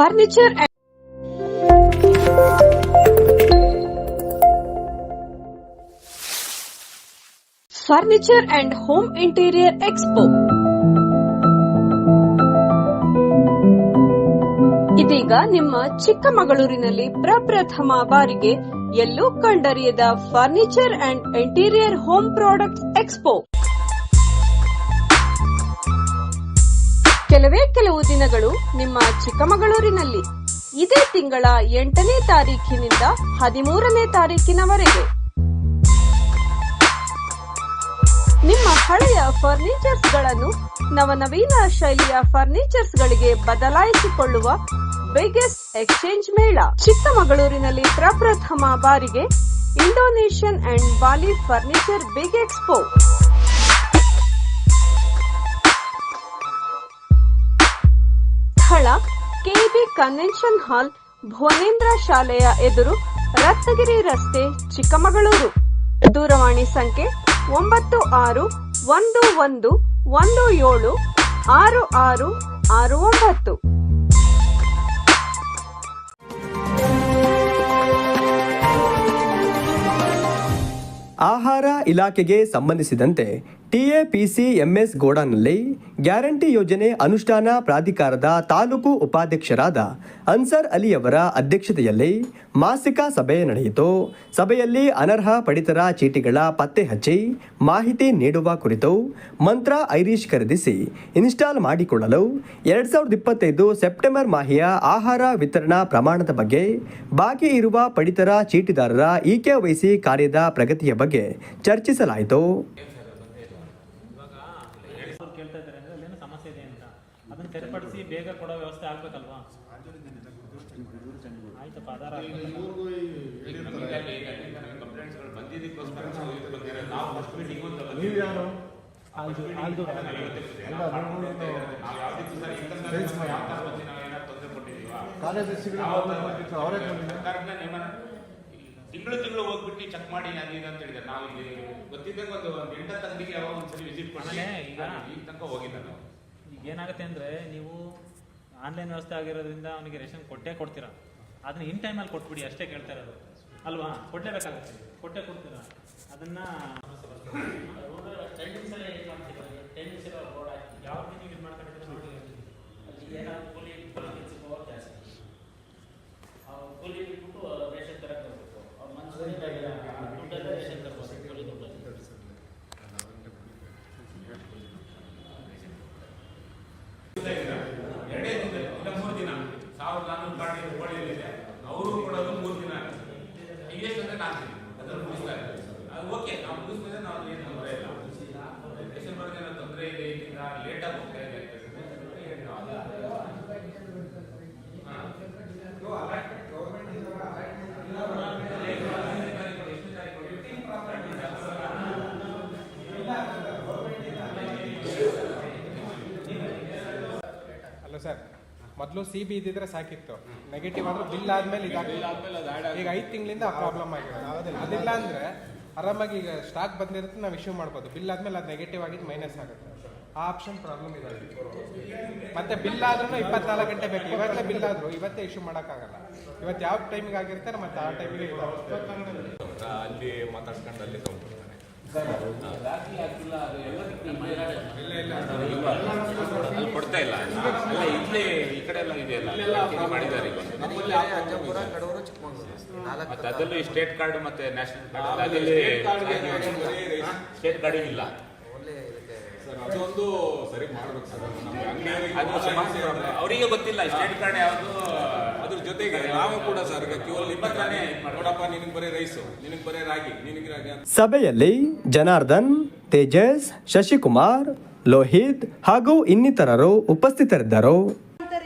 Furniture furniture and home interior expo ಇದೀಗ ನಿಮ್ಮ ಚಿಕ್ಕಮಗಳೂರಿನಲ್ಲಿ ಪ್ರಪ್ರಥಮ ಬಾರಿಗೆ ಎಲ್ಲೂ ಕಂಡರಿಯದ furniture and interior home products expo ಕೆಲವೇ ಕೆಲವು ದಿನಗಳು ನಿಮ್ಮ ಚಿಕ್ಕಮಗಳೂರಿನಲ್ಲಿ. ಇದೇ ತಿಂಗಳ ಎಂಟನೇ ತಾರೀಖಿನಿಂದ ಹದಿಮೂರನೇ ತಾರೀಕಿನವರೆಗೆ ನಿಮ್ಮ ಹಳೆಯ ಫರ್ನಿಚರ್ಸ್ಗಳನ್ನು ನವನವೀನ ಶೈಲಿಯ ಫರ್ನಿಚರ್ಸ್ ಗಳಿಗೆ ಬದಲಾಯಿಸಿಕೊಳ್ಳುವ ಬಿಗ್ಗೆಸ್ಟ್ ಎಕ್ಸ್ಚೇಂಜ್ ಮೇಳ. ಚಿಕ್ಕಮಗಳೂರಿನಲ್ಲಿ ಪ್ರಪ್ರಥಮ ಬಾರಿಗೆ Indonesian and Bali furniture big expo KB convention hall, Bhuvanendra ಶಾಲೆಯ ಎದುರು ರತ್ನಗಿರಿ ರಸ್ತೆ, ಚಿಕ್ಕಮಗಳೂರು. ದೂರವಾಣಿ ಸಂಖ್ಯೆ ಒಂಬತ್ತು ಆರು ಒಂದು ಒಂದು ಒಂದು ಏಳು ಆರು ಆರು ಆರು ಒಂಬತ್ತು. ಆಹಾರ ಇಲಾಖೆಗೆ ಸಂಬಂಧಿಸಿದಂತೆ ಟಿಎಪಿಸಿ ಎಂಎಸ್ ಗೋಡಾನ್ನಲ್ಲಿ ಗ್ಯಾರಂಟಿ ಯೋಜನೆ ಅನುಷ್ಠಾನ ಪ್ರಾಧಿಕಾರದ ತಾಲೂಕು ಉಪಾಧ್ಯಕ್ಷರಾದ ಅನ್ಸರ್ ಅಲಿಯವರ ಅಧ್ಯಕ್ಷತೆಯಲ್ಲಿ ಮಾಸಿಕ ಸಭೆ ನಡೆಯಿತು. ಸಭೆಯಲ್ಲಿ ಅನರ್ಹ ಪಡಿತರ ಚೀಟಿಗಳ ಪತ್ತೆ ಹಚ್ಚಿ ಮಾಹಿತಿ ನೀಡುವ ಕುರಿತು ಮಂತ್ರ ಐರಿಶ್ ಖರೀದಿಸಿ ಇನ್ಸ್ಟಾಲ್ ಮಾಡಿಕೊಳ್ಳಲು ಎರಡು ಸಾವಿರದ ಇಪ್ಪತ್ತೈದು ಸೆಪ್ಟೆಂಬರ್ ಮಾಹಿಯ ಆಹಾರ ವಿತರಣಾ ಪ್ರಮಾಣದ ಬಗ್ಗೆ, ಬಾಕಿ ಇರುವ ಪಡಿತರ ಚೀಟಿದಾರರ ಇಕೆವೈಸಿ ಕಾರ್ಯದ ಪ್ರಗತಿಯ ಬಗ್ಗೆ ಚರ್ಚಿಸಲಾಯಿತು ಅವ್ರು ಕೇಳ್ತಾ ಇದ್ದಾರೆ ಅಂದ್ರೆ ಅಲ್ಲೇನೋ ಸಮಸ್ಯೆ ಇದೆ ಅಂತ ಅದನ್ನ ಸರಿಪಡಿಸಿ ಬೇಗ ಕೊಡೋ ವ್ಯವಸ್ಥೆ ಆಗ್ಬೇಕಲ್ವಾ? ಆಯ್ತಪ್ಪ ಆಧಾರ ತಿಂಗಳು ತಿಂಗಳು ಹೋಗ್ಬಿಟ್ಟು ಚೆಕ್ ಮಾಡಿ ಅದು ಇದು ಅಂತ ಹೇಳಿದ್ದಾರೆ. ನಾವು ಇಲ್ಲಿ ಗೊತ್ತಿದ್ದಂಗೆ ಒಂದು ಒಂದು ಎಂಟತ್ತು ಅಂಗಡಿಗೆ ಯಾವಾಗ ಒಂದ್ಸರಿ ವಿಸಿಟ್ ಮಾಡಿ ಈಗ- ಈಗ ತನಕ ಹೋಗಿಲ್ಲ ನಾವು. ಏನಾಗುತ್ತೆ ಅಂದ್ರೆ ನೀವು ಆನ್ಲೈನ್ ವ್ಯವಸ್ಥೆ ಆಗಿರೋದ್ರಿಂದ ಅವನಿಗೆ ರೇಷನ್ ಕೊಟ್ಟೇ ಕೊಡ್ತೀರಾ? ಅದನ್ನ ಇನ್ ಟೈಮಲ್ಲಿ ಕೊಟ್ಬಿಡಿ ಅಷ್ಟೇ ಕೇಳ್ತಾ ಇರೋದು. ಅಲ್ವಾ? ಕೊಡಲೇಬೇಕಾಗುತ್ತೆ ಕೊಟ್ಟೆ ಕೊಡ್ತೀರಾ? ಅದನ್ನ ಕೂಲಿ ಬಿಟ್ಬಿಟ್ಟು ರೇಷನ್ ತರಕ್ಕೆ ಹೋಗ್ಬೇಕು. ಅವ್ರ ಮನಸ್ಸು ರೇಷನ್ ತರ್ಬೋದು ಕೂಲಿ ದುಡ್ಡಲ್ಲಿ ಎರಡೇ ದಿನ ಇಲ್ಲ ಮೂರು ದಿನ ಸಾವಿರದ ನಾನ್ನೂರು ಹುಬ್ಬಳ್ಳಿಯಲ್ಲಿದೆ ಅವರು ಕೊಡೋದು ಮೂರು ದಿನ ಈಗ ಎಷ್ಟು ಅಂದ್ರೆ ನಾಲ್ಕು ದಿನ ಅದನ್ನು ಮುಗಿಸ್ತಾರೆ ಅದು ಓಕೆ ನಾವು ಮೇಲೆ ನಾವು ಏನು ತೊಂದರೆ ಇಲ್ಲ ರೇಷನ್ ಬರೋದೇನೋ ತೊಂದರೆ ಇದೆ ಇಲ್ಲಿಂದ ಲೇಟಾಗಿ ಹೋಗ್ತಾ ಇದೆ ಅಲ್ಲ ಸರ್ ಮೊದಲು ಸಿ ಬಿ ಇದ್ದಿದ್ರೆ ಸಾಕಿತ್ತು. ನೆಗೆಟಿವ್ ಆದ್ರೆ ಬಿಲ್ ಆದ್ಮೇಲೆ ಇದಾಗ್ತದೆ ಈಗ ಐದು ತಿಂಗಳಿಂದ ಪ್ರಾಬ್ಲಮ್ ಆಗಿದೆ. ಅದಿಲ್ಲ. ಅಂದ್ರೆ ಆರಾಮಾಗಿ ಈಗ ಸ್ಟಾಕ್ ಬಂದಿರುತ್ತೆ ನಾವು ಇಶ್ಯೂ ಮಾಡ್ಬೋದು. ಬಿಲ್ ಆದ್ಮೇಲೆ ಅದು ನೆಗೆಟಿವ್ ಆಗಿದ್ದು ಮೈನಸ್ ಆಗುತ್ತೆ. ಆ ಆಪ್ಷನ್ ಪ್ರಾಬ್ಲಮ್ ಇದೆ. ಮತ್ತೆ ಬಿಲ್ ಆದ್ರೂ ಇಪ್ಪತ್ನಾಲ್ಕು ಗಂಟೆ ಬೇಕು. ಇವತ್ತೇ ಬಿಲ್ ಆದ್ರೂ ಇವತ್ತೇ ಇಶ್ಯೂ ಮಾಡೋಕ್ಕಾಗಲ್ಲ. ಇವತ್ತು ಯಾವ ಟೈಮಿಗೆ ಆಗಿರ್ತಾರೆ ಮತ್ತೆ ಆ ಟೈಮಿಗೆ ಅಲ್ಲಿ ಮಾತಾಡ್ಕೊಂಡು ಅಲ್ಲಿ ಕೊಡ್ತಾ ಇಲ್ಲ. ಅಲ್ಲ ಇಲ್ಲಿ ಈ ಕಡೆ ಎಲ್ಲ ಇದೆಯಲ್ಲ ಇದು ಮಾಡಿದ್ದಾರೆ ಮತ್ತೆ ಅದರಲ್ಲೂ ಈ ಸ್ಟೇಟ್ ಕಾರ್ಡ್ ಮತ್ತೆ ನ್ಯಾಷನಲ್ ಕಾರ್ಡ್ ಅದರಲ್ಲಿ ಸ್ಟೇಟ್ ಕಾರ್ಡ್ ಇಲ್ಲ. ಅದೊಂದು ಸರಿ ಮಾಡ್ಬೇಕು ಸರ್. ಅವರಿಗೆ ಗೊತ್ತಿಲ್ಲ ಸ್ಟೇಟ್ ಕಾರ್ಡ್ ಯಾವುದು ಅದ್ರ ಜೊತೆಗೆ ನಾವು ಕೂಡ ಸರ್ ಕ್ಯೂ ಅಲ್ಲಿ ಇಪ್ಪತ್ತಾನೆ ನೋಡಪ್ಪ ನಿನಗೆ ಬರೀ ರೈಸು ನಿನಗೆ ಬರೀ ರಾಗಿ ನಿನಗೆ ರಾಗಿ ಅಂತ. ಸಭೆಯಲ್ಲಿ ಜನಾರ್ದನ್ ತೇಜಸ್ ಶಶಿಕುಮಾರ್ ಲೋಹಿತ್ ಹಾಗೂ ಇನ್ನಿತರರು ಉಪಸ್ಥಿತರಿದ್ದರು.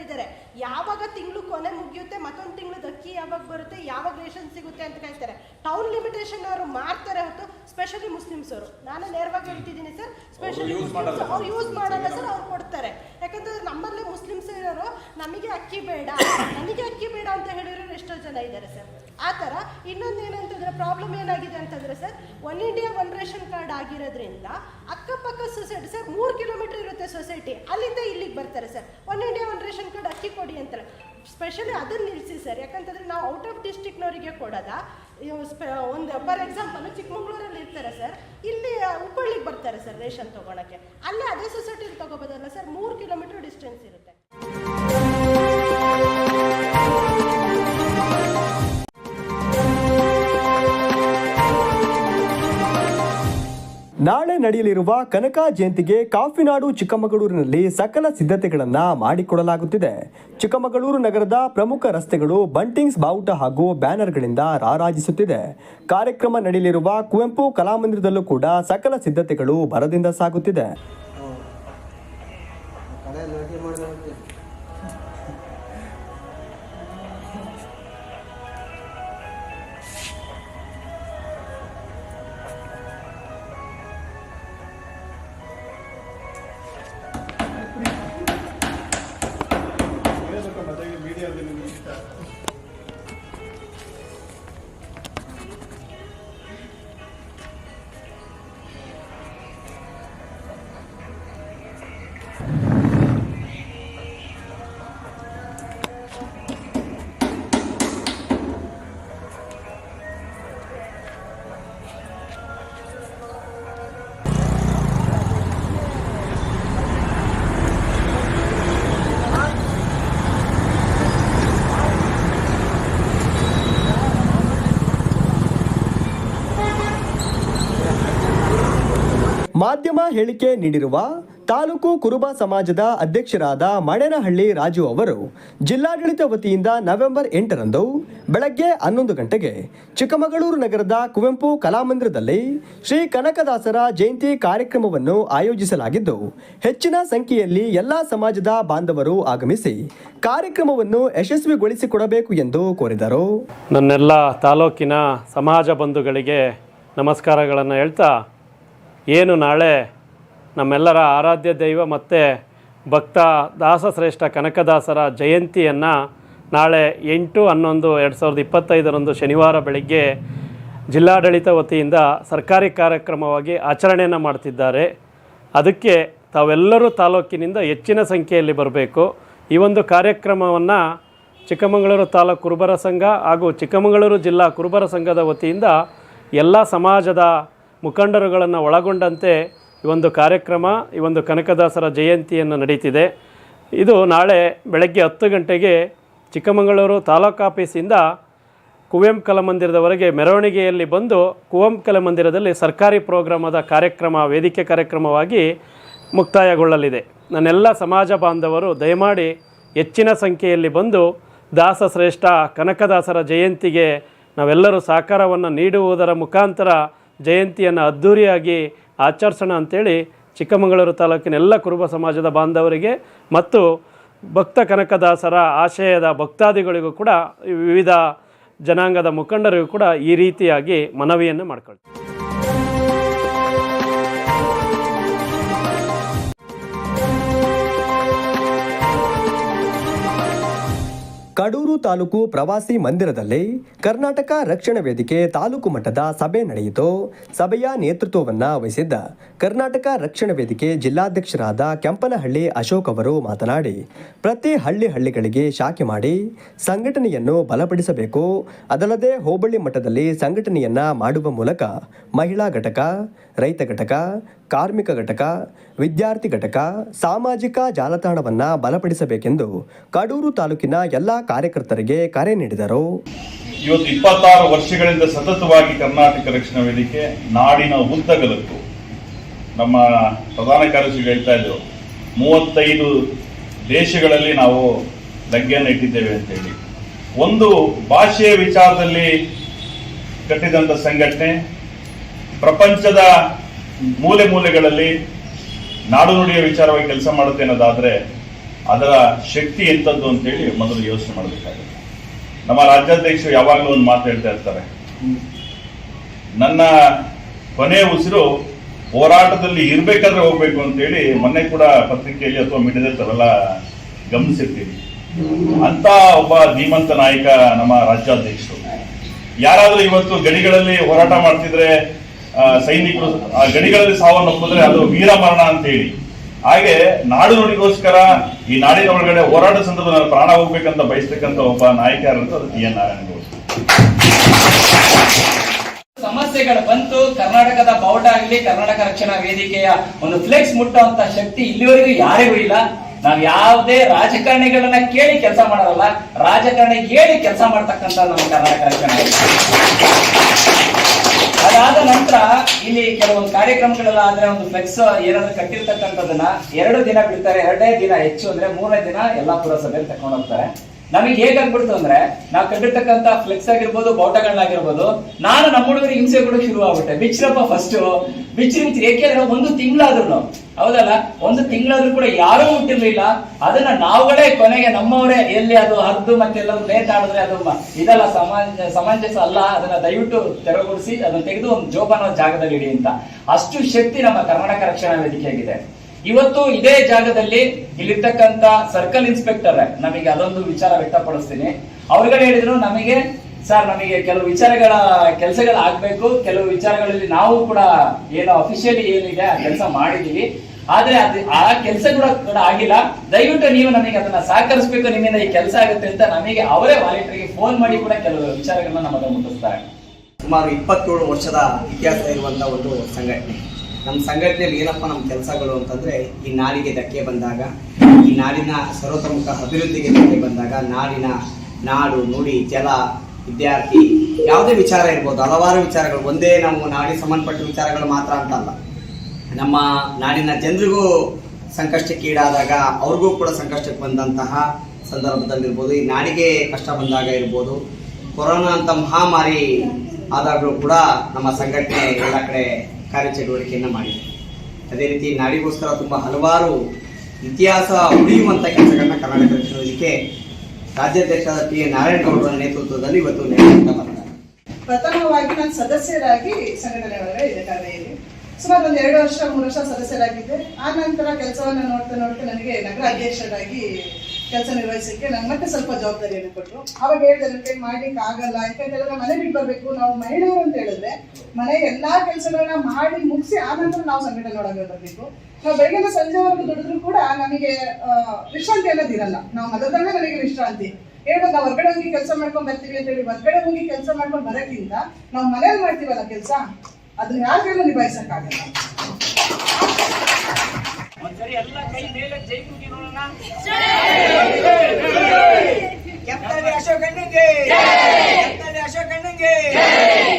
ಇದ್ದಾರೆ ಯಾವಾಗ ತಿಂಗಳು ಕೊನೆ ಮುಗಿಯುತ್ತೆ ಮತ್ತೊಂದು ತಿಂಗಳು ಅಕ್ಕಿ ಯಾವಾಗ ಬರುತ್ತೆ ಯಾವಾಗ ರೇಷನ್ ಸಿಗುತ್ತೆ ಅಂತ ಕಾಯ್ತಾರೆ ಟೌನ್ ಲಿಮಿಟೇಷನ್ ಅವರು ಮಾಡ್ತಾರೆ ಹೊತ್ತು ಸ್ಪೆಷಲಿ ಮುಸ್ಲಿಮ್ಸ್ ಅವರು. ನಾನು ನೇರವಾಗಿ ಹೇಳ್ತಿದ್ದೀನಿ ಸರ್ ಸ್ಪೆಷಲಿ ಮುಸ್ಲಿಮ್ಸ್ ಅವ್ರು ಯೂಸ್ ಮಾಡಲ್ಲ ಸರ್ ಅವ್ರು ಕೊಡ್ತಾರೆ. ಯಾಕಂದ್ರೆ ನಮ್ಮಲ್ಲೇ ಮುಸ್ಲಿಮ್ಸ್ ಇರೋರು ನಮಗೆ ಅಕ್ಕಿ ಬೇಡ. ನನಗೆ ಅಕ್ಕಿ ಬೇಡ ಅಂತ ಹೇಳಿರೋರು ಎಷ್ಟೋ ಜನ ಇದ್ದಾರೆ ಸರ್ ಆ ಥರ ಇನ್ನೊಂದು ಏನಂತಂದ್ರೆ ಪ್ರಾಬ್ಲಮ್ ಏನಾಗಿದೆ ಅಂತಂದ್ರೆ sir one India one ration card ಆಗಿರೋದ್ರಿಂದ ಅಕ್ಕಪಕ್ಕ ಸೊಸೈಟಿ ಸರ್ ಮೂರು ಕಿಲೋಮೀಟರ್ ಇರುತ್ತೆ ಸೊಸೈಟಿ ಅಲ್ಲಿಂದ ಇಲ್ಲಿಗೆ ಬರ್ತಾರೆ sir one India one ration card ಅಕ್ಕಿ ಕೊಡಿ ಅಂತಾರೆ. ಸ್ಪೆಷಲಿ ಅದನ್ನ ನಿಲ್ಲಿಸಿ ಸರ್ ಯಾಕಂತಂದ್ರೆ ನಾವು ಔಟ್ ಆಫ್ ಡಿಸ್ಟಿಕ್ನವರಿಗೆ ಕೊಡೋದ? ಒಂದು ಫಾರ್ ಎಕ್ಸಾಂಪಲ್ ಚಿಕ್ಕಮಂಗ್ಳೂರಲ್ಲಿ ಇರ್ತಾರೆ ಸರ್ ಇಲ್ಲಿ ಹುಬ್ಬಳ್ಳಿಗೆ ಬರ್ತಾರೆ ಸರ್ ರೇಷನ್ ತಗೋಳಕ್ಕೆ. ಅಲ್ಲೇ ಅದೇ ಸೊಸೈಟಿಲಿ ತಗೋಬೋದಲ್ಲ ಸರ್ ಮೂರು ಕಿಲೋಮೀಟರ್ ಡಿಸ್ಟೆನ್ಸ್ ಇರುತ್ತೆ. ನಡೆಯಲಿರುವ ಕನಕ ಜಯಂತಿಗೆ ಕಾಫಿನಾಡು ಚಿಕ್ಕಮಗಳೂರಿನಲ್ಲಿ ಸಕಲ ಸಿದ್ಧತೆಗಳನ್ನು ಮಾಡಿಕೊಡಲಾಗುತ್ತಿದೆ. ಚಿಕ್ಕಮಗಳೂರು ನಗರದ ಪ್ರಮುಖ ರಸ್ತೆಗಳು ಬಂಟಿಂಗ್ಸ್ ಬಾವುಟ ಹಾಗೂ ಬ್ಯಾನರ್ಗಳಿಂದ ರಾರಾಜಿಸುತ್ತಿದೆ. ಕಾರ್ಯಕ್ರಮ ನಡೆಯಲಿರುವ ಕುವೆಂಪು ಕಲಾಮಂದಿರದಲ್ಲೂ ಕೂಡ ಸಕಲ ಸಿದ್ಧತೆಗಳು ಭರದಿಂದ ಸಾಗುತ್ತಿದೆ. ಹೇಳಿಕೆ ನೀಡಿರುವ ತಾಲೂಕು ಕುರುಬ ಸಮಾಜದ ಅಧ್ಯಕ್ಷರಾದ ಮಡೇನಹಳ್ಳಿ ರಾಜು ಅವರು ಜಿಲ್ಲಾಡಳಿತ ವತಿಯಿಂದ ನವೆಂಬರ್ ಎಂಟರಂದು ಬೆಳಗ್ಗೆ ಹನ್ನೊಂದು ಗಂಟೆಗೆ ಚಿಕ್ಕಮಗಳೂರು ನಗರದ ಕುವೆಂಪು ಕಲಾಮಂದಿರದಲ್ಲಿ ಶ್ರೀ ಕನಕದಾಸರ ಜಯಂತಿ ಕಾರ್ಯಕ್ರಮವನ್ನು ಆಯೋಜಿಸಲಾಗಿದ್ದು, ಹೆಚ್ಚಿನ ಸಂಖ್ಯೆಯಲ್ಲಿ ಎಲ್ಲ ಸಮಾಜದ ಬಾಂಧವರು ಆಗಮಿಸಿ ಕಾರ್ಯಕ್ರಮವನ್ನು ಯಶಸ್ವಿಗೊಳಿಸಿಕೊಡಬೇಕು ಎಂದು ಕೋರಿದರು. ನನ್ನೆಲ್ಲ ತಾಲೂಕಿನ ಸಮಾಜ ಬಂಧುಗಳಿಗೆ ನಮಸ್ಕಾರಗಳನ್ನು ಹೇಳ್ತಾ ಏನು ನಾಳೆ ನಮ್ಮೆಲ್ಲರ ಆರಾಧ್ಯ ದೈವ ಮತ್ತು ಭಕ್ತ ದಾಸಶ್ರೇಷ್ಠ ಕನಕದಾಸರ ಜಯಂತಿಯನ್ನು ನಾಳೆ ಎಂಟು ಹನ್ನೊಂದು ಎರಡು ಸಾವಿರದ ಇಪ್ಪತ್ತೈದರಂದು ಶನಿವಾರ ಬೆಳಗ್ಗೆ ಜಿಲ್ಲಾಡಳಿತ ವತಿಯಿಂದ ಸರ್ಕಾರಿ ಕಾರ್ಯಕ್ರಮವಾಗಿ ಆಚರಣೆಯನ್ನು ಮಾಡ್ತಿದ್ದಾರೆ. ಅದಕ್ಕೆ ತಾವೆಲ್ಲರೂ ತಾಲೂಕಿನಿಂದ ಹೆಚ್ಚಿನ ಸಂಖ್ಯೆಯಲ್ಲಿ ಬರಬೇಕು. ಈ ಒಂದು ಕಾರ್ಯಕ್ರಮವನ್ನು ಚಿಕ್ಕಮಗಳೂರು ತಾಲೂಕು ಕುರುಬರ ಸಂಘ ಹಾಗೂ ಚಿಕ್ಕಮಗಳೂರು ಜಿಲ್ಲಾ ಕುರುಬರ ಸಂಘದ ವತಿಯಿಂದ ಎಲ್ಲ ಸಮಾಜದ ಮುಖಂಡರುಗಳನ್ನು ಒಳಗೊಂಡಂತೆ ಈ ಒಂದು ಕಾರ್ಯಕ್ರಮ, ಈ ಒಂದು ಕನಕದಾಸರ ಜಯಂತಿಯನ್ನು ನಡೀತಿದೆ. ಇದು ನಾಳೆ ಬೆಳಗ್ಗೆ ಹತ್ತು ಗಂಟೆಗೆ ಚಿಕ್ಕಮಗಳೂರು ತಾಲೂಕು ಆಫೀಸಿಂದ ಕುವೆಂಪು ಕಲಾಮಂದಿರದವರೆಗೆ ಮೆರವಣಿಗೆಯಲ್ಲಿ ಬಂದು ಕುವೆಂಪು ಕಲಾಮಂದಿರದಲ್ಲಿ ಸರ್ಕಾರಿ ಪ್ರೋಗ್ರಾಮದ ಕಾರ್ಯಕ್ರಮ, ವೇದಿಕೆ ಕಾರ್ಯಕ್ರಮವಾಗಿ ಮುಕ್ತಾಯಗೊಳ್ಳಲಿದೆ. ನನ್ನೆಲ್ಲ ಸಮಾಜ ಬಾಂಧವರು ದಯಮಾಡಿ ಹೆಚ್ಚಿನ ಸಂಖ್ಯೆಯಲ್ಲಿ ಬಂದು ದಾಸಶ್ರೇಷ್ಠ, ಕನಕದಾಸರ ಜಯಂತಿಗೆ ನಾವೆಲ್ಲರೂ ಸಹಕಾರವನ್ನು ನೀಡುವುದರ ಮುಖಾಂತರ ಜಯಂತಿಯನ್ನು ಅದ್ಧೂರಿಯಾಗಿ ಆಚರಿಸೋಣ ಅಂಥೇಳಿ ಚಿಕ್ಕಮಗಳೂರು ತಾಲೂಕಿನ ಎಲ್ಲ ಕುರುಬ ಸಮಾಜದ ಬಾಂಧವರಿಗೆ ಮತ್ತು ಭಕ್ತ ಕನಕದಾಸರ ಆಶಯದ ಭಕ್ತಾದಿಗಳಿಗೂ ಕೂಡ ವಿವಿಧ ಜನಾಂಗದ ಮುಖಂಡರಿಗೂ ಕೂಡ ಈ ರೀತಿಯಾಗಿ ಮನವಿಯನ್ನು ಮಾಡ್ಕೊಳ್ತೀವಿ. ಕಡೂರು ತಾಲೂಕು ಪ್ರವಾಸಿ ಮಂದಿರದಲ್ಲಿ ಕರ್ನಾಟಕ ರಕ್ಷಣಾ ವೇದಿಕೆ ತಾಲೂಕು ಮಟ್ಟದ ಸಭೆ ನಡೆಯಿತು. ಸಭೆಯ ನೇತೃತ್ವವನ್ನ ವಹಿಸಿದ್ದ ಕರ್ನಾಟಕ ರಕ್ಷಣಾ ವೇದಿಕೆ ಜಿಲ್ಲಾಧ್ಯಕ್ಷರಾದ ಕೆಂಪನಹಳ್ಳಿ ಅಶೋಕ್ ಅವರು ಮಾತನಾಡಿ, ಪ್ರತಿ ಹಳ್ಳಿ ಹಳ್ಳಿಗಳಿಗೆ ಶಾಖೆ ಮಾಡಿ ಸಂಘಟನೆಯನ್ನು ಬಲಪಡಿಸಬೇಕು. ಅದಲ್ಲದೆ ಹೋಬಳಿ ಮಟ್ಟದಲ್ಲಿ ಸಂಘಟನೆಯನ್ನ ಮಾಡುವ ಮೂಲಕ ಮಹಿಳಾ ಘಟಕ ರೈತ ಘಟಕ, ಕಾರ್ಮಿಕ ಘಟಕ, ವಿದ್ಯಾರ್ಥಿ ಘಟಕ, ಸಾಮಾಜಿಕ ಜಾಲತಾಣವನ್ನು ಬಲಪಡಿಸಬೇಕೆಂದು ಕಡೂರು ತಾಲೂಕಿನ ಎಲ್ಲ ಕಾರ್ಯಕರ್ತರಿಗೆ ಕರೆ ನೀಡಿದರು. ಇವತ್ತು ಇಪ್ಪತ್ತಾರು ವರ್ಷಗಳಿಂದ ಸತತವಾಗಿ ಕರ್ನಾಟಕ ರಕ್ಷಣಾ ವೇದಿಕೆ ನಾಡಿನ ಉದ್ದಗಲಕ್ಕೂ ನಮ್ಮ ಪ್ರಧಾನ ಕಾರ್ಯದರ್ಶಿ ಹೇಳ್ತಾ ಇದ್ರು, ಮೂವತ್ತೈದು ದೇಶಗಳಲ್ಲಿ ನಾವು ಲಗ್ಗೆಯನ್ನು ಇಟ್ಟಿದ್ದೇವೆ ಅಂತ ಹೇಳಿ. ಒಂದು ಭಾಷೆಯ ವಿಚಾರದಲ್ಲಿ ಕಟ್ಟಿದಂಥ ಸಂಘಟನೆ ಪ್ರಪಂಚದ ಮೂಲೆ ಮೂಲೆಗಳಲ್ಲಿ ನಾಡು ನುಡಿಯ ವಿಚಾರವಾಗಿ ಕೆಲಸ ಮಾಡುತ್ತೆ ಅನ್ನೋದಾದ್ರೆ ಅದರ ಶಕ್ತಿ ಎಂಥದ್ದು ಅಂತೇಳಿ ಮೊದಲು ಯೋಚನೆ ಮಾಡಬೇಕಾಗುತ್ತೆ. ನಮ್ಮ ರಾಜ್ಯಾಧ್ಯಕ್ಷರು ಯಾವಾಗಲೂ ಒಂದು ಮಾತು ಹೇಳ್ತಾ ಇರ್ತಾರೆ. ನನ್ನ ಕೊನೆಯ ಉಸಿರು ಹೋರಾಟದಲ್ಲಿ ಇರ್ಬೇಕಾದ್ರೆ ಹೋಗ್ಬೇಕು ಅಂತೇಳಿ ಮೊನ್ನೆ ಕೂಡ ಪತ್ರಿಕೆಯಲ್ಲಿ ಅಥವಾ ಮೀಡಿಯಾದಲ್ಲಿ ತಾವೆಲ್ಲ ಗಮನಿಸಿರ್ತೀವಿ. ಅಂತ ಒಬ್ಬ ಧೀಮಂತ ನಾಯಕ ನಮ್ಮ ರಾಜ್ಯಾಧ್ಯಕ್ಷರು. ಯಾರಾದರೂ ಇವತ್ತು ಗಡಿಗಳಲ್ಲಿ ಹೋರಾಟ ಮಾಡ್ತಿದ್ರೆ ಸೈನಿಕರು ಆ ಗಡಿಗಳಲ್ಲಿ ಸಾವನ್ನಪ್ಪಿದ್ರೆ ಅದು ವೀರ ಮರಣ ಅಂತ ಹೇಳಿ ಹಾಗೆ ನಾಡು ನುಡಿಗೋಸ್ಕರ ಈ ನಾಡಿನ ಒಳಗಡೆ ಹೋರಾಟ ಸಂದರ್ಭದಲ್ಲಿ ಪ್ರಾಣ ಹೋಗ್ಬೇಕಂತ ಬಯಸ್ತಕ್ಕಂಥ ಒಬ್ಬ ನಾಯಕ ಅದು ಟಿ ಎನ್ ನಾರಾಯಣಗೌಡ ಸಮಸ್ಯೆಗಳು ಬಂತು, ಕರ್ನಾಟಕದ ಬಾವುಟ ಆಗಲಿ, ಕರ್ನಾಟಕ ರಕ್ಷಣಾ ವೇದಿಕೆಯ ಒಂದು ಫ್ಲೆಕ್ಸ್ ಮುಟ್ಟುವಂತ ಶಕ್ತಿ ಇಲ್ಲಿವರೆಗೂ ಯಾರಿಗೂ ಇಲ್ಲ. ನಾವು ಯಾವುದೇ ರಾಜಕಾರಣಿಗಳನ್ನ ಕೇಳಿ ಕೆಲಸ ಮಾಡೋದಲ್ಲ ರಾಜಕಾರಣಿ ಹೇಳಿ ಕೆಲಸ ಮಾಡ್ತಕ್ಕಂಥ ನಮ್ಮ ಕರ್ನಾಟಕ ರಕ್ಷಣಾ. ಅದಾದ ನಂತರ ಇಲ್ಲಿ ಕೆಲವೊಂದು ಕಾರ್ಯಕ್ರಮಗಳೆಲ್ಲ ಆದ್ರೆ ಒಂದು ಫ್ಲೆಕ್ಸ್ ಏನಾದ್ರು ಕಟ್ಟಿರ್ತಕ್ಕಂಥದ್ದನ್ನ ಎರಡು ದಿನ ಬಿಡ್ತಾರೆ. ಎರಡೇ ದಿನ ಹೆಚ್ಚು ಅಂದ್ರೆ ಮೂರನೇ ದಿನ ಎಲ್ಲಾ ಪುರಸಭೆಯಲ್ಲಿ ತಕೊಂಡೋಗ್ತಾರೆ. ನಮಗೆ ಹೇಗಾಗ್ಬಿಡ್ತು ಅಂದ್ರೆ ನಾವು ಕಟ್ಟಿರ್ತಕ್ಕಂಥ ಫ್ಲೆಕ್ಸ್ ಆಗಿರ್ಬೋದು ಬೋಟಗಳನ್ನಾಗಿರ್ಬೋದು ನಾನು ನಮ್ಮ ಹುಡುಗರಿಗೆ ಹಿಂಸೆ ಕೂಡ ಶುರು ಆಗುತ್ತೆ ಬಿಚ್ಚರಪ್ಪ ಫಸ್ಟ್ ಬಿಚ್ರಿ ಏಕೆಂದ್ರೆ ಒಂದು ತಿಂಗಳಾದ್ರು ಹೌದಲ್ಲ? ಒಂದು ತಿಂಗಳಾದ್ರೂ ಕೂಡ ಯಾರೂ ಮುಟ್ಟಿರ್ಲಿಲ್ಲ ಅದನ್ನ ನಾವುಗಳೇ ಕೊನೆಗೆ ನಮ್ಮವರೇ, ಎಲ್ಲಿ ಅದು ಹರಿದು ಮತ್ತೆ ನೇತಾಡಿದ್ರೆ ಅದು ಇದೆಲ್ಲ ಇದಲ್ಲ ಸಮಾಜ ಸಮಂಜಸ ಅಲ್ಲ. ಅದನ್ನ ದಯವಿಟ್ಟು ತೆರವುಗೊಳಿಸಿ, ಅದನ್ನ ತೆಗೆದು ಒಂದು ಜೋಪಾನ ಜಾಗದಲ್ಲಿ ಇಡಿ ಅಂತ. ಅಷ್ಟು ಶಕ್ತಿ ನಮ್ಮ ಕರ್ನಾಟಕ ರಕ್ಷಣಾ ವೇದಿಕೆಯಾಗಿದೆ. ಇವತ್ತು ಇದೇ ಜಾಗದಲ್ಲಿ ಇಲ್ಲಿರ್ತಕ್ಕಂತ ಸರ್ಕಲ್ ಇನ್ಸ್ಪೆಕ್ಟರ್ ನಮಗೆ ಅದೊಂದು ವಿಚಾರ ವ್ಯಕ್ತಪಡಿಸ್ತೀನಿ. ಅವ್ರುಗಳು ಹೇಳಿದ್ರು, ನಮಗೆ, ಸರ್, ನಮಗೆ ಕೆಲವು ವಿಚಾರಗಳ ಕೆಲಸಗಳು ಆಗ್ಬೇಕು ಕೆಲವು ವಿಚಾರಗಳಲ್ಲಿ ನಾವು ಕೂಡ ಏನು ಅಫಿಷಿಯಲಿ ಏನಿದೆ, ಆ ಕೆಲಸ ಮಾಡಿದೀವಿ. ಆದ್ರೆ ಅದು, ಆ ಕೆಲಸ ಕೂಡ ಕೂಡ ಆಗಿಲ್ಲ. ದಯವಿಟ್ಟು ನೀವು ನಮಗೆ ಅದನ್ನ ಸಹಕರಿಸಬೇಕು. ನಿಮ್ಮಿಂದ ಈ ಕೆಲಸ ಆಗುತ್ತೆ ಅಂತ ನಮಗೆ ಅವರೇ ವಾಲಂಟಿಯರ್ಗೆ ಫೋನ್ ಮಾಡಿ ಕೂಡ ಕೆಲವು ವಿಚಾರಗಳನ್ನ ನಮ್ಮ ಮುಟ್ಟಿಸ್ತಾರೆ. ಸುಮಾರು ಇಪ್ಪತ್ತೇಳು ವರ್ಷದ ಇತಿಹಾಸ ಇರುವಂತ ಒಂದು ಸಂಘಟನೆ. ನಮ್ಮ ಸಂಘಟನೆಯಲ್ಲಿ ಏನಪ್ಪ ನಮ್ಮ ಕೆಲಸಗಳು ಅಂತಂದ್ರೆ, ಈ ನಾಡಿಗೆ ಧಕ್ಕೆ ಬಂದಾಗ, ಈ ನಾಡಿನ ಸರ್ವತೋಮುಖ ಅಭಿವೃದ್ಧಿಗೆ ಧಕ್ಕೆ ಬಂದಾಗ ನಾಡಿನ ನಾಡು, ನುಡಿ, ಜಲ, ವಿದ್ಯಾರ್ಥಿ, ಯಾವುದೇ ವಿಚಾರ ಇರ್ಬೋದು, ಹಲವಾರು ವಿಚಾರಗಳು, ಒಂದೇ ನಾವು ನಾಡಿಗೆ ಸಂಬಂಧಪಟ್ಟ ವಿಚಾರಗಳು ಮಾತ್ರ ಅಂತಲ್ಲ ನಮ್ಮ ನಾಡಿನ ಜನರಿಗೂ ಸಂಕಷ್ಟಕ್ಕೀಡಾದಾಗ ಅವ್ರಿಗೂ ಕೂಡ ಸಂಕಷ್ಟಕ್ಕೆ ಬಂದಂತಹ ಸಂದರ್ಭದಲ್ಲಿರ್ಬೋದು ಈ ನಾಡಿಗೆ ಕಷ್ಟ ಬಂದಾಗ ಇರ್ಬೋದು, ಕೊರೋನಾ ಅಂತ ಮಹಾಮಾರಿ ಆದಾಗಲೂ ಕೂಡ ನಮ್ಮ ಸಂಘಟನೆ ಎಲ್ಲ ಕಡೆ ಕಾರ್ಯಚಟುವಟಿಕೆಯನ್ನು ಮಾಡಿದೆ ಅದೇ ರೀತಿ ನಾಡಿಗೋಸ್ಕರ ತುಂಬ ಹಲವಾರು ಇತಿಹಾಸ ಉಳಿಯುವಂಥ ಕೆಲಸಗಳನ್ನ ಕರ್ನಾಟಕ ವೇದಿಕೆ ರಾಜ್ಯಾಧ್ಯಕ್ಷರಾದ ಟಿ ಎ ನಾರಾಯಣಗೌಡರ ನೇತೃತ್ವದಲ್ಲಿ ಇವತ್ತು ನಡೆಯುತ್ತಾ ಬಂದ ಪ್ರಥಮವಾಗಿ ನಾನು ಸದಸ್ಯರಾಗಿ ಸಂಘಟನೆ ಒಳಗಡೆ ಇದೆ ಸುಮಾರು ಒಂದು ಎರಡು ವರ್ಷ, ಮೂರು ವರ್ಷ ಸದಸ್ಯರಾಗಿದ್ದೆ. ಆ ನಂತರ ಕೆಲಸವನ್ನು ನೋಡ್ತಾ ನೋಡ್ತಾ ನನಗೆ ನಗರ ಅಧ್ಯಕ್ಷರಾಗಿ ಕೆಲಸ ನಿರ್ವಹಿಸಲಿಕ್ಕೆ ನನ್ನ ಮತ್ತೆ ಸ್ವಲ್ಪ ಜವಾಬ್ದಾರಿಯನ್ನು ಕೊಟ್ಟರು ಅವಾಗ ಹೇಳಿದೆ, ನನಗೆ ಮಾಡ್ಲಿಕ್ಕೆ ಆಗಲ್ಲ. ಯಾಕಂತ ಹೇಳಿದ್ರೆ ಮನೆ ಬಿಟ್ಟು ಬರಬೇಕು. ನಾವು ಮಹಿಳೆಯರು ಅಂತ ಹೇಳಿದ್ರೆ ಮನೆ ಎಲ್ಲಾ ಕೆಲಸಗಳನ್ನ ಮಾಡಿ ಮುಗಿಸಿ ನಂತರ ನಾವು ಸಂಘಟನೆ ಒಳಗೆ ಬರಬೇಕು. ನಾವು ಬೆಳಗ್ಗೆ ಸಂಜೆವರೆಗೂ ದುಡಿದ್ರು ಕೂಡ ನಮಗೆ ವಿಶ್ರಾಂತಿ ಅನ್ನೋದಿರಲ್ಲ ನಾವು ಮಲಗಂದ್ರೆ ನನಗೆ ವಿಶ್ರಾಂತಿ. ಹೇಳ್ಬೇಕು, ನಾವು ಹೊರಗಡೆ ಹೋಗಿ ಕೆಲಸ ಮಾಡ್ಕೊಂಡ್ ಬರ್ತೀವಿ ಅಂತ ಹೇಳಿ ಹೊರಗಡೆ ಹೋಗಿ ಕೆಲಸ ಮಾಡ್ಕೊಂಡ್ ಬರೋಕ್ಕಿಂತ ನಾವು ಮನೇಲಿ ಮಾಡ್ತೀವಲ್ಲ ಕೆಲಸ ಅದನ್ನ ಯಾರಿಗೆಲ್ಲ ನಿಭಾಯಿಸಕ್ಕಾಗಲ್ಲ. ಒಂದ್ಸರಿ ಎಲ್ಲ ಕೈ ಮೇಲೆ ಜೈ ಕೂಗಿ ನೋಡೋಣ. ಕೆಂಪಲ್ಲಿ ಅಶೋಕ್ ಅಣ್ಣಂಗೆ. ಕೆಂಪಲ್ಲಿ ಅಶೋಕ್ ಅಣ್ಣಂಗೆ.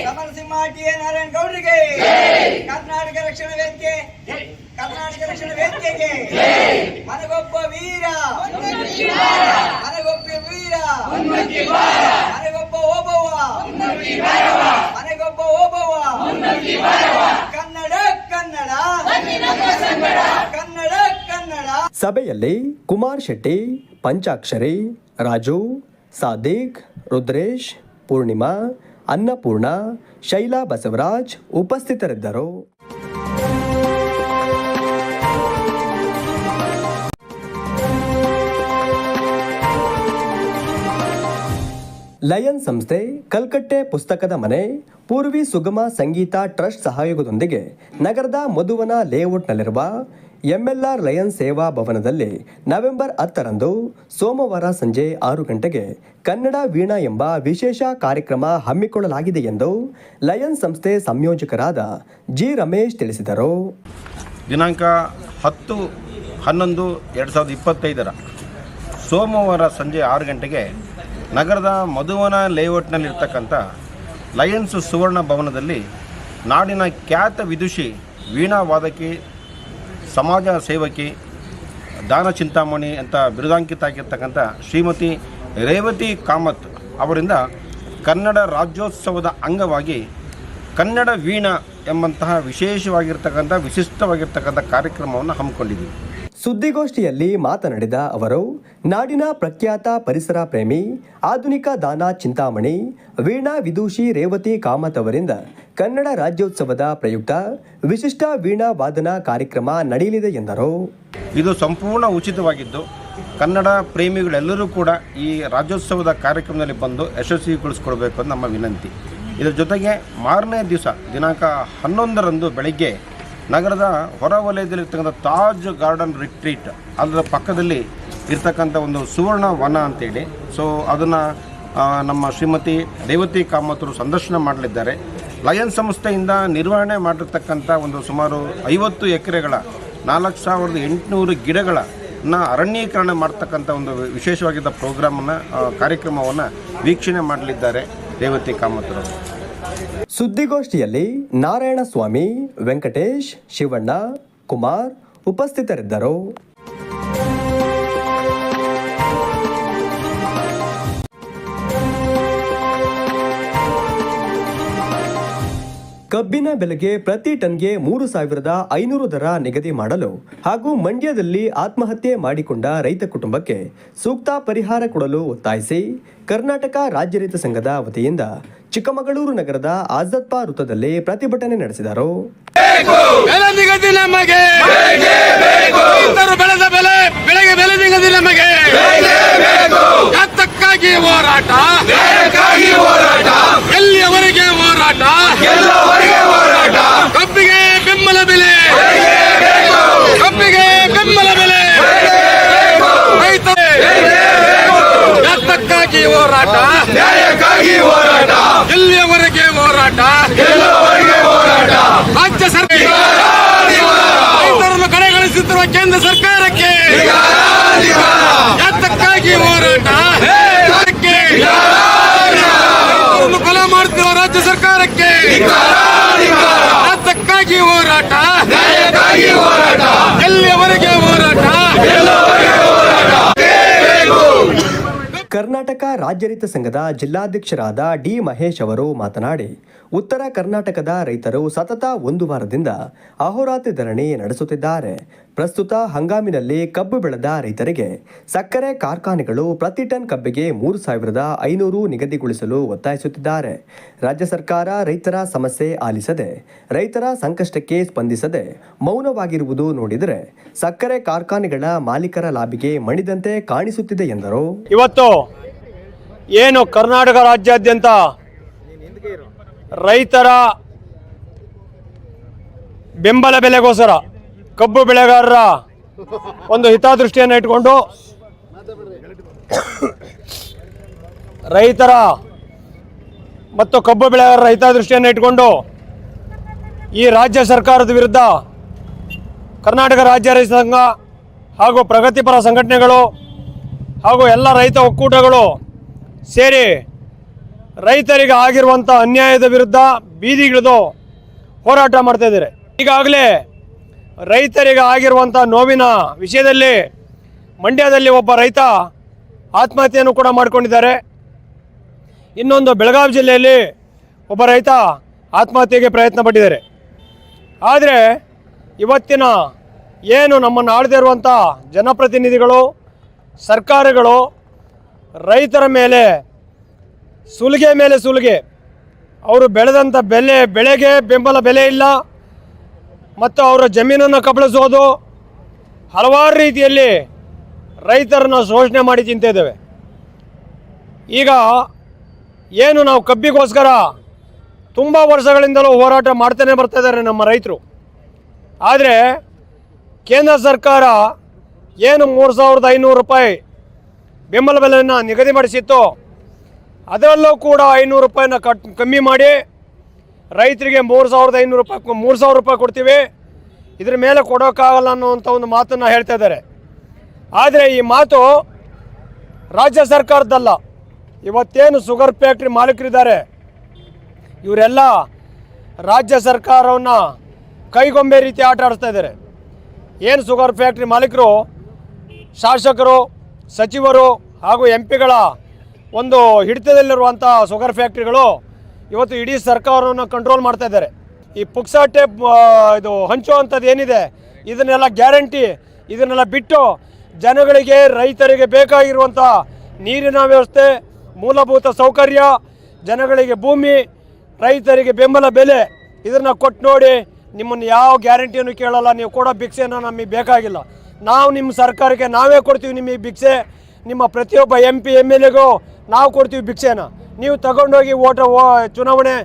ಸಮರಸಿಂಹ ಟಿ ಎ ನಾರಾಯಣ ಗೌಡರಿಗೆ. ಕರ್ನಾಟಕ ರಕ್ಷಣಾ ವೇದಿಕೆ. ಕರ್ನಾಟಕ ರಕ್ಷಣಾ ವೇದಿಕೆಗೆ. ಮನಗೊಬ್ಬ ವೀರ. ಮನಗೊಬ್ಬ ವೀರ. ಮನಗೊಬ್ಬ ಓಬವ್ವ. ಮನೆಗೊಬ್ಬ ಓಬವ್ವ. ಕನ್ನಡ ಕನ್ನಡ. ಸಭೆಯಲ್ಲಿ ಕುಮಾರ್ ಶೆಟ್ಟಿ, ಪಂಚಾಕ್ಷರಿ, ರಾಜು, ಸಾದಿಕ್, ರುದ್ರೇಶ್, ಪೂರ್ಣಿಮಾ, ಅನ್ನಪೂರ್ಣ, ಶೈಲಾ ಬಸವರಾಜ್ ಉಪಸ್ಥಿತರಿದ್ದರು. ಲಯನ್ ಸಂಸ್ಥೆ ಕಲ್ಕಟ್ಟೆ ಪುಸ್ತಕದ ಮನೆ ಪೂರ್ವಿ ಸುಗಮ ಸಂಗೀತ ಟ್ರಸ್ಟ್ ಸಹಯೋಗದೊಂದಿಗೆ ನಗರದ ಮಧುವನ ಲೇಔಟ್ನಲ್ಲಿರುವ ಎಂಎಲ್ಆರ್ ಲಯನ್ ಸೇವಾ ಭವನದಲ್ಲಿ ನವೆಂಬರ್ ಹತ್ತರಂದು ಸೋಮವಾರ ಸಂಜೆ ಆರು ಗಂಟೆಗೆ ಕನ್ನಡ ವೀಣಾ ಎಂಬ ವಿಶೇಷ ಕಾರ್ಯಕ್ರಮ ಹಮ್ಮಿಕೊಳ್ಳಲಾಗಿದೆ ಎಂದು ಲಯನ್ ಸಂಸ್ಥೆ ಸಂಯೋಜಕರಾದ ಜಿ ರಮೇಶ್ ತಿಳಿಸಿದರು. ದಿನಾಂಕ ಹತ್ತು ಹನ್ನೊಂದು ಎರಡು ಸಾವಿರದ ಇಪ್ಪತ್ತೈದರ ಸೋಮವಾರ ಸಂಜೆ ಆರು ಗಂಟೆಗೆ ನಗರದ ಮಧುವನ ಲೇಔಟ್ನಲ್ಲಿರ್ತಕ್ಕಂಥ ಲಯನ್ಸ್ ಸುವರ್ಣ ಭವನದಲ್ಲಿ ನಾಡಿನ ಖ್ಯಾತ ವಿದುಷಿ ವೀಣಾ ವಾದಕಿ ಸಮಾಜ ಸೇವಕಿ ದಾನ ಚಿಂತಾಮಣಿ ಅಂತ ಬಿರುದಾಂಕಿತ ಆಗಿರ್ತಕ್ಕಂಥ ಶ್ರೀಮತಿ ರೇವತಿ ಕಾಮತ್ ಅವರಿಂದ ಕನ್ನಡ ರಾಜ್ಯೋತ್ಸವದ ಅಂಗವಾಗಿ ಕನ್ನಡ ವೀಣಾ ಎಂಬಂತಹ ವಿಶೇಷವಾಗಿರ್ತಕ್ಕಂಥ, ವಿಶಿಷ್ಟವಾಗಿರ್ತಕ್ಕಂಥ ಕಾರ್ಯಕ್ರಮವನ್ನು ಹಮ್ಮಿಕೊಂಡಿದ್ದೀವಿ. ಸುದ್ದಿಗೋಷ್ಠಿಯಲ್ಲಿ ಮಾತನಾಡಿದ ಅವರು, ನಾಡಿನ ಪ್ರಖ್ಯಾತ ಪರಿಸರ ಪ್ರೇಮಿ, ಆಧುನಿಕ ದಾನ ಚಿಂತಾಮಣಿ ವೀಣಾ ವಿದೂಷಿ ರೇವತಿ ಕಾಮತ್ ಅವರಿಂದ ಕನ್ನಡ ರಾಜ್ಯೋತ್ಸವದ ಪ್ರಯುಕ್ತ ವಿಶಿಷ್ಟ ವೀಣಾ ವಾದನ ಕಾರ್ಯಕ್ರಮ ನಡೆಯಲಿದೆ ಎಂದರು. ಇದು ಸಂಪೂರ್ಣ ಉಚಿತವಾಗಿದ್ದು, ಕನ್ನಡ ಪ್ರೇಮಿಗಳೆಲ್ಲರೂ ಕೂಡ ಈ ರಾಜ್ಯೋತ್ಸವದ ಕಾರ್ಯಕ್ರಮದಲ್ಲಿ ಬಂದು ಯಶಸ್ವಿಗೊಳಿಸ್ಕೊಡ್ಬೇಕು ಅಂತ ನಮ್ಮ ವಿನಂತಿ. ಇದರ ಜೊತೆಗೆ ಮಾರನೇ ದಿವಸ, ದಿನಾಂಕ ಹನ್ನೊಂದರಂದು ಬೆಳಗ್ಗೆ ನಗರದ ಹೊರ ವಲಯದಲ್ಲಿರ್ತಕ್ಕಂಥ ತಾಜ್ ಗಾರ್ಡನ್ ರಿಟ್ರೀಟ್, ಅದರ ಪಕ್ಕದಲ್ಲಿ ಇರ್ತಕ್ಕಂಥ ಒಂದು ಸುವರ್ಣ ವನ ಅಂತೇಳಿ. ಸೊ ಅದನ್ನು ನಮ್ಮ ಶ್ರೀಮತಿ ದೇವತಿ ಕಾಮತರು ಸಂದರ್ಶನ ಮಾಡಲಿದ್ದಾರೆ. ಲಯನ್ ಸಂಸ್ಥೆಯಿಂದ ನಿರ್ವಹಣೆ ಮಾಡಿರ್ತಕ್ಕಂಥ ಒಂದು ಸುಮಾರು ಐವತ್ತು ಎಕರೆಗಳ ನಾಲ್ಕು ಸಾವಿರದ ಎಂಟುನೂರು ಗಿಡಗಳನ್ನು ಅರಣ್ಯೀಕರಣ ಮಾಡ್ತಕ್ಕಂಥ ಒಂದು ವಿಶೇಷವಾಗಿದ್ದ ಪ್ರೋಗ್ರಾಮನ್ನು ಕಾರ್ಯಕ್ರಮವನ್ನು ವೀಕ್ಷಣೆ ಮಾಡಲಿದ್ದಾರೆ ರೇವತಿ ಕಾಮತರು ಸುದ್ದಿಗೋಷ್ಠಿಯಲ್ಲಿ ನಾರಾಯಣಸ್ವಾಮಿ, ವೆಂಕಟೇಶ್, ಶಿವಣ್ಣ, ಕುಮಾರ್ ಉಪಸ್ಥಿತರಿದ್ದರು. ಕಬ್ಬಿನ ಬೆಲೆಗೆ ಪ್ರತಿ ಟನ್ಗೆ ಮೂರು ಸಾವಿರದ ಐನೂರು ದರ ನಿಗದಿ ಮಾಡಲು ಹಾಗೂ ಮಂಡ್ಯದಲ್ಲಿ ಆತ್ಮಹತ್ಯೆ ಮಾಡಿಕೊಂಡ ರೈತ ಕುಟುಂಬಕ್ಕೆ ಸೂಕ್ತ ಪರಿಹಾರ ಕೊಡಲು ಒತ್ತಾಯಿಸಿ ಕರ್ನಾಟಕ ರಾಜ್ಯ ರೈತ ಸಂಘದ ವತಿಯಿಂದ ಚಿಕ್ಕಮಗಳೂರು ನಗರದ ಆಜದ್ಪ ವೃತ್ತದಲ್ಲಿ ಪ್ರತಿಭಟನೆ ನಡೆಸಿದರು. ಬೆಲೆ ನಿಗದಿ ನಮಗೆ. ರೈತರು ಬೆಳೆದ ಬೆಲೆ ಬೆಳೆಗೆ ಬೆಲೆ ನಿಗದಿ ನಮಗೆ ಯಾತಕ್ಕಾಗಿ ಹೋರಾಟ ಎಲ್ಲಿಯವರೆಗೆ ಹೋರಾಟ ಕಬ್ಬಿಗೆ ಬೆಂಬಲ ಬೆಲೆ ಕಬ್ಬಿಗೆ ಬೆಂಬಲ ಬೆಲೆ ರೈತರು ಯಾತಕ್ಕಾಗಿ ಹೋರಾಟ ಎಲ್ಲಿಯವರೆಗೆ ಹೋರಾಟ? ರಾಜ್ಯ ಸರ್ಕಾರ. ರೈತರನ್ನು ಕಡೆಗಣಿಸುತ್ತಿರುವ ಕೇಂದ್ರ ಸರ್ಕಾರಕ್ಕೆ. ಯಾತಕ್ಕಾಗಿ ಹೋರಾಟ? ರೈತರನ್ನು ಕೊಲೆ ಮಾಡುತ್ತಿರುವ ರಾಜ್ಯ ಸರ್ಕಾರಕ್ಕೆ. ಯಾತಕ್ಕಾಗಿ ಹೋರಾಟ. ಎಲ್ಲಿಯವರೆಗೆ ಹೋರಾಟ? ಕರ್ನಾಟಕ ರಾಜ್ಯ ರೈತ ಸಂಘದ ಜಿಲ್ಲಾಧ್ಯಕ್ಷರಾದ ಡಿ ಮಹೇಶ್ ಅವರು ಮಾತನಾಡಿ, ಉತ್ತರ ಕರ್ನಾಟಕದ ರೈತರು ಸತತ ಒಂದು ವಾರದಿಂದ ಅಹೋರಾತ್ರಿ ಧರಣಿ ನಡೆಸುತ್ತಿದ್ದಾರೆ. ಪ್ರಸ್ತುತ ಹಂಗಾಮಿನಲ್ಲಿ ಕಬ್ಬು ಬೆಳೆದ ರೈತರಿಗೆ ಸಕ್ಕರೆ ಕಾರ್ಖಾನೆಗಳು ಪ್ರತಿ ಟನ್ ಕಬ್ಬಿಗೆ ಮೂರು ಸಾವಿರದ ಐನೂರು ನಿಗದಿಗೊಳಿಸಲು ಒತ್ತಾಯಿಸುತ್ತಿದ್ದಾರೆ. ರಾಜ್ಯ ಸರ್ಕಾರ ರೈತರ ಸಮಸ್ಯೆ ಆಲಿಸದೆ, ರೈತರ ಸಂಕಷ್ಟಕ್ಕೆ ಸ್ಪಂದಿಸದೆ ಮೌನವಾಗಿರುವುದು ನೋಡಿದರೆ ಸಕ್ಕರೆ ಕಾರ್ಖಾನೆಗಳ ಮಾಲೀಕರ ಲಾಭಿಗೆ ಮಣಿದಂತೆ ಕಾಣಿಸುತ್ತಿದೆ ಎಂದರು. ಇವತ್ತು ಏನು ಕರ್ನಾಟಕ ರಾಜ್ಯಾದ್ಯಂತ ರೈತರ ಬೆಂಬಲ ಬೆಲೆಗೋಸ್ಕರ, ಕಬ್ಬು ಬೆಳೆಗಾರರ ಒಂದು ಹಿತಾದೃಷ್ಟಿಯನ್ನು ಇಟ್ಕೊಂಡು ರೈತರ ಮತ್ತು ಕಬ್ಬು ಬೆಳೆಗಾರರ ಹಿತಾದೃಷ್ಟಿಯನ್ನು ಇಟ್ಕೊಂಡು ಈ ರಾಜ್ಯ ಸರ್ಕಾರದ ವಿರುದ್ಧ ಕರ್ನಾಟಕ ರಾಜ್ಯ ರೈತ ಸಂಘ ಹಾಗೂ ಪ್ರಗತಿಪರ ಸಂಘಟನೆಗಳು ಹಾಗೂ ಎಲ್ಲ ರೈತ ಒಕ್ಕೂಟಗಳು ಸೇರಿ ರೈತರಿಗೆ ಆಗಿರುವಂಥ ಅನ್ಯಾಯದ ವಿರುದ್ಧ ಬೀದಿಗಿಳಿದು ಹೋರಾಟ ಮಾಡ್ತಾ ಇದ್ದಾರೆ. ಈಗಾಗಲೇ ರೈತರಿಗೆ ಆಗಿರುವಂಥ ನೋವಿನ ವಿಷಯದಲ್ಲಿ ಮಂಡ್ಯದಲ್ಲಿ ಒಬ್ಬ ರೈತ ಆತ್ಮಹತ್ಯೆಯನ್ನು ಕೂಡ ಮಾಡಿಕೊಂಡಿದ್ದಾರೆ. ಇನ್ನೊಂದು ಬೆಳಗಾವಿ ಜಿಲ್ಲೆಯಲ್ಲಿ ಒಬ್ಬ ರೈತ ಆತ್ಮಹತ್ಯೆಗೆ ಪ್ರಯತ್ನ ಪಟ್ಟಿದ್ದಾರೆ. ಆದರೆ ಇವತ್ತಿನ ಏನು ನಮ್ಮನ್ನು ಆಳದೇ ಇರುವಂಥ ಜನಪ್ರತಿನಿಧಿಗಳು, ಸರ್ಕಾರಗಳು ರೈತರ ಮೇಲೆ, ಸುಲಿಗೆ ಮೇಲೆ ಸುಲಿಗೆ. ಅವರು ಬೆಳೆದಂಥ ಬೆಲೆ, ಬೆಳೆಗೆ ಬೆಂಬಲ ಬೆಲೆ ಇಲ್ಲ. ಮತ್ತು ಅವರ ಜಮೀನನ್ನು ಕಬಳಿಸೋದು. ಹಲವಾರು ರೀತಿಯಲ್ಲಿ ರೈತರನ್ನ ಶೋಷಣೆ ಮಾಡಿ ತಿಂತಿದ್ದೇವೆ ಈಗ ಏನು ನಾವು ಕಬ್ಬಿಗೋಸ್ಕರ ತುಂಬ ವರ್ಷಗಳಿಂದಲೂ ಹೋರಾಟ ಮಾಡ್ತಾನೆ ಬರ್ತಾ ಇದ್ದಾರೆ ನಮ್ಮ ರೈತರು. ಆದರೆ ಕೇಂದ್ರ ಸರ್ಕಾರ ಏನು ಮೂರು ಸಾವಿರದ ಐನೂರು ರೂಪಾಯಿ ಬೆಂಬಲ ಬೆಲೆಯನ್ನು ನಿಗದಿ ಮಾಡಿಸಿತ್ತು. ಅದರಲ್ಲೂ ಕೂಡ ಐನೂರು ರೂಪಾಯಿನ ಕಟ್, ಕಮ್ಮಿ ಮಾಡಿ ರೈತರಿಗೆ ಮೂರು ಸಾವಿರದ ಐನೂರು ರೂಪಾಯಿ ಮೂರು ಸಾವಿರ ರೂಪಾಯಿ ಕೊಡ್ತೀವಿ. ಇದ್ರ ಮೇಲೆ ಕೊಡೋಕ್ಕಾಗಲ್ಲ ಅನ್ನೋವಂಥ ಒಂದು ಮಾತನ್ನು ಹೇಳ್ತಾ ಇದ್ದಾರೆ. ಆದರೆ ಈ ಮಾತು ರಾಜ್ಯ ಸರ್ಕಾರದ್ದಲ್ಲ. ಇವತ್ತೇನು ಶುಗರ್ ಫ್ಯಾಕ್ಟ್ರಿ ಮಾಲೀಕರಿದ್ದಾರೆ. ಇವರೆಲ್ಲ ರಾಜ್ಯ ಸರ್ಕಾರವನ್ನು ಕೈಗೊಂಬೆ ರೀತಿ ಆಟ ಆಡಿಸ್ತಾ ಇದ್ದಾರೆ. ಏನು ಶುಗರ್ ಫ್ಯಾಕ್ಟ್ರಿ ಮಾಲೀಕರು, ಶಾಸಕರು ಸಚಿವರು ಹಾಗೂ ಎಂ ಪಿಗಳ ಒಂದು ಹಿಡಿತದಲ್ಲಿರುವಂಥ ಶುಗರ್ ಫ್ಯಾಕ್ಟ್ರಿಗಳು ಇವತ್ತು ಇಡೀ ಸರ್ಕಾರವನ್ನು ಕಂಟ್ರೋಲ್ ಮಾಡ್ತಾ ಇದ್ದಾರೆ. ಈ ಪುಕ್ಸಾ ಟೇಪ್ ಇದು ಹಂಚುವಂಥದ್ದು ಏನಿದೆ? ಇದನ್ನೆಲ್ಲ ಗ್ಯಾರಂಟಿ ಇದನ್ನೆಲ್ಲ ಬಿಟ್ಟು ಜನಗಳಿಗೆ, ರೈತರಿಗೆ ಬೇಕಾಗಿರುವಂಥ ನೀರಿನ ವ್ಯವಸ್ಥೆ, ಮೂಲಭೂತ ಸೌಕರ್ಯ, ಜನಗಳಿಗೆ ಭೂಮಿ, ರೈತರಿಗೆ ಬೆಂಬಲ ಬೆಲೆ ಇದನ್ನು ಕೊಟ್ಟು ನೋಡಿ ನಿಮ್ಮನ್ನು ಯಾವ ಗ್ಯಾರಂಟಿಯನ್ನು ಕೇಳಲ್ಲ, ನೀವು ಕೊಡೋ ಭಿಕ್ಷೆಯನ್ನು ನಮಗೆ ಬೇಕಾಗಿಲ್ಲ. ನಾವು ನಿಮ್ಮ ಸರ್ಕಾರಕ್ಕೆ ನಾವೇ ಕೊಡ್ತೀವಿ ನಿಮಗೆ ಭಿಕ್ಷೆ. ನಿಮ್ಮ ಪ್ರತಿಯೊಬ್ಬ ಎಂ ಪಿ ಎಂ ಎಲ್ ಎಗೂ ನಾವು ಕೊಡ್ತೀವಿ ಭಿಕ್ಷೆನ. ನೀವು ತಗೊಂಡೋಗಿ ಓಟ ಚುನಾವಣೆ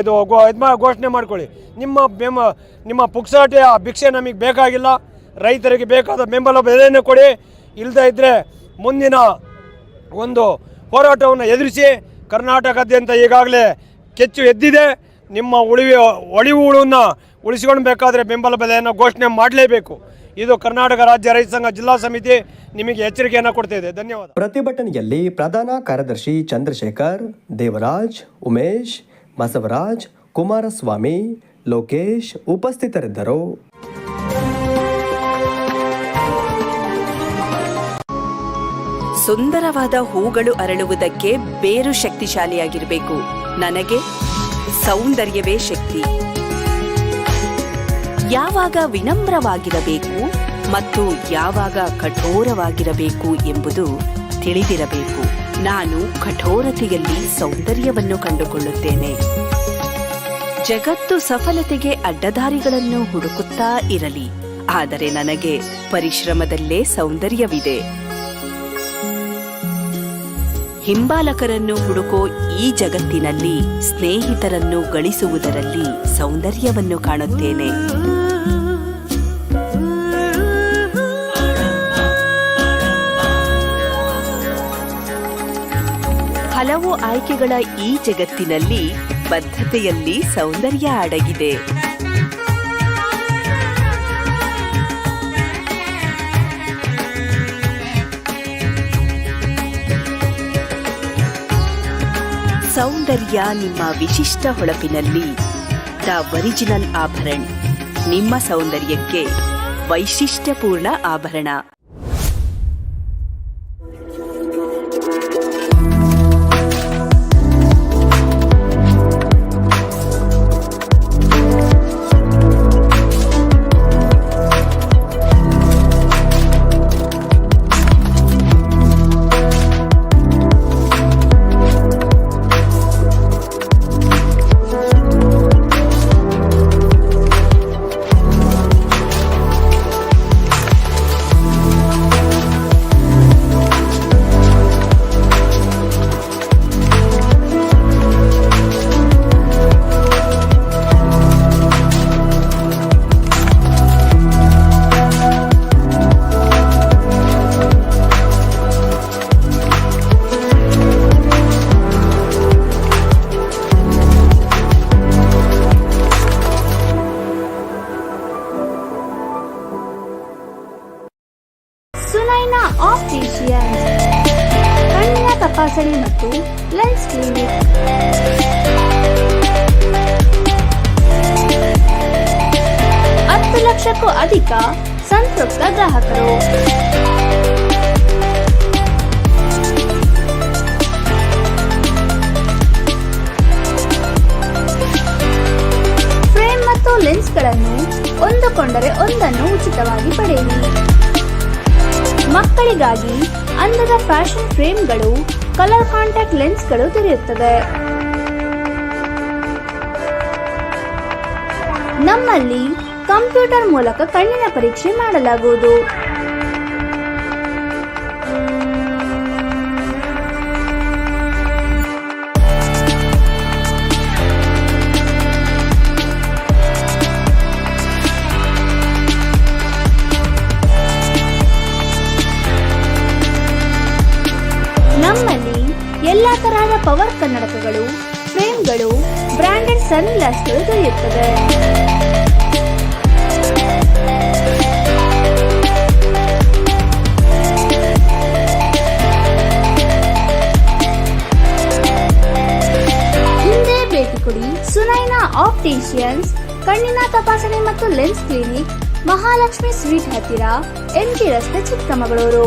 ಇದು ಇದು ಘೋಷಣೆ ಮಾಡ್ಕೊಳ್ಳಿ. ನಿಮ್ಮ ಬೆಂಬ ನಿಮ್ಮ ಪುಕ್ಸಾಟೆ ಆ ಭಿಕ್ಷೆ ನಮಗೆ ಬೇಕಾಗಿಲ್ಲ. ರೈತರಿಗೆ ಬೇಕಾದ ಬೆಂಬಲ ಬೆಲೆಯನ್ನು ಕೊಡಿ. ಇಲ್ಲದೇ ಇದ್ದರೆ ಮುಂದಿನ ಒಂದು ಹೋರಾಟವನ್ನು ಎದುರಿಸಿ ಕರ್ನಾಟಕದಾದ್ಯಂತ ಈಗಾಗಲೇ ಕೆಚ್ಚು ಎದ್ದಿದೆ. ನಿಮ್ಮ ಉಳಿವಿ, ಒಳಿವು ಉಳುವನ್ನು ಉಳಿಸಿಕೊಳ್ಬೇಕಾದ್ರೆ ಬೆಂಬಲ ಬೆಲೆಯನ್ನು ಘೋಷಣೆ ಮಾಡಲೇಬೇಕು. ಇದು ಕರ್ನಾಟಕ ರಾಜ್ಯ ರೈತ ಸಂಘ ಜಿಲ್ಲಾ ಸಮಿತಿ ನಿಮಗೆ ಎಚ್ಚರಿಕೆಯನ್ನು ಕೊಡ್ತಿದೆ ಧನ್ಯವಾದ. ಪ್ರತಿಭಟನೆಯಲ್ಲಿ ಪ್ರಧಾನ ಕಾರ್ಯದರ್ಶಿ ಚಂದ್ರಶೇಖರ್ ದೇವರಾಜ್ ಉಮೇಶ್ ಬಸವರಾಜ್ ಕುಮಾರಸ್ವಾಮಿ ಲೋಕೇಶ್ ಉಪಸ್ಥಿತರಿದ್ದರು. ಸುಂದರವಾದ ಹೂಗಳು ಅರಳುವುದಕ್ಕೆ ಬೇರು ಶಕ್ತಿಶಾಲಿಯಾಗಿರಬೇಕು. ನನಗೆ ಸೌಂದರ್ಯವೇ ಶಕ್ತಿ. ಯಾವಾಗ ವಿನಮ್ರವಾಗಿರಬೇಕು ಮತ್ತು ಯಾವಾಗ ಕಠೋರವಾಗಿರಬೇಕು ಎಂಬುದು ತಿಳಿದಿರಬೇಕು. ನಾನು ಕಠೋರತೆಯಲ್ಲಿ ಸೌಂದರ್ಯವನ್ನು ಕಂಡುಕೊಳ್ಳುತ್ತೇನೆ. ಜಗತ್ತು ಸಫಲತೆಗೆ ಅಡ್ಡದಾರಿಗಳನ್ನು ಹುಡುಕುತ್ತಾ ಇರಲಿ. ಆದರೆ ನನಗೆ ಪರಿಶ್ರಮದಲ್ಲೇ ಸೌಂದರ್ಯವಿದೆ. ಹಿಂಬಾಲಕರನ್ನು ಹುಡುಕೋ ಈ ಜಗತ್ತಿನಲ್ಲಿ ಸ್ನೇಹಿತರನ್ನು ಗಳಿಸುವುದರಲ್ಲಿ ಸೌಂದರ್ಯವನ್ನು ಕಾಣುತ್ತೇನೆ. ಆಯ್ಕೆಗಳ ಈ ಜಗತ್ತಿನಲ್ಲಿ ಬದ್ಧತೆಯಲ್ಲಿ ಸೌಂದರ್ಯ ಅಡಗಿದೆ. ಸೌಂದರ್ಯ ನಿಮ್ಮ ವಿಶಿಷ್ಟ ಹೊಳಪಿನಲ್ಲಿ. ದ ಒರಿಜಿನಲ್ ಆಭರಣ. ನಿಮ್ಮ ಸೌಂದರ್ಯಕ್ಕೆ ವೈಶಿಷ್ಟ್ಯಪೂರ್ಣ ಆಭರಣ. ಒಂದುಕೊಂಡರೆ ಒಂದನ್ನು ಉಚಿತವಾಗಿ ಪಡೆಯಿರಿ. ಮಕ್ಕಳಿಗಾಗಿ ಅಂದದ ಫ್ಯಾಷನ್ ಫ್ರೇಮ್ಗಳು, ಕಲರ್ ಕಾಂಟ್ಯಾಕ್ಟ್ ಲೆನ್ಸ್ಗಳು ದೊರೆಯುತ್ತದೆ ನಮ್ಮಲ್ಲಿ ಕಂಪ್ಯೂಟರ್ ಮೂಲಕ ಕಣ್ಣಿನ ಪರೀಕ್ಷೆ ಮಾಡಲಾಗುವುದು. ನಮ್ಮಲ್ಲಿ ಎಲ್ಲಾ ತರಹದ ಪವರ್ ಕನ್ನಡಕಗಳು, ಫ್ರೇಮ್ಗಳು, ಬ್ರಾಂಡೆಡ್ ಸನ್ ಗ್ಲಾಸ್ಗಳು ದೊರೆಯುತ್ತದೆ ಹಿಂದೆ ಸುನೈನಾ ಆಪ್ಟಿಷಿಯನ್ಸ್, ಕಣ್ಣಿನ ತಪಾಸಣೆ ಮತ್ತು ಲೆನ್ಸ್ ಕ್ಲಿನಿಕ್, ಮಹಾಲಕ್ಷ್ಮಿ ಸ್ವೀಟ್ ಹತ್ತಿರ ಎಂಟಿ ರಸ್ತೆ ಚಿಕ್ಕಮಗಳೂರು.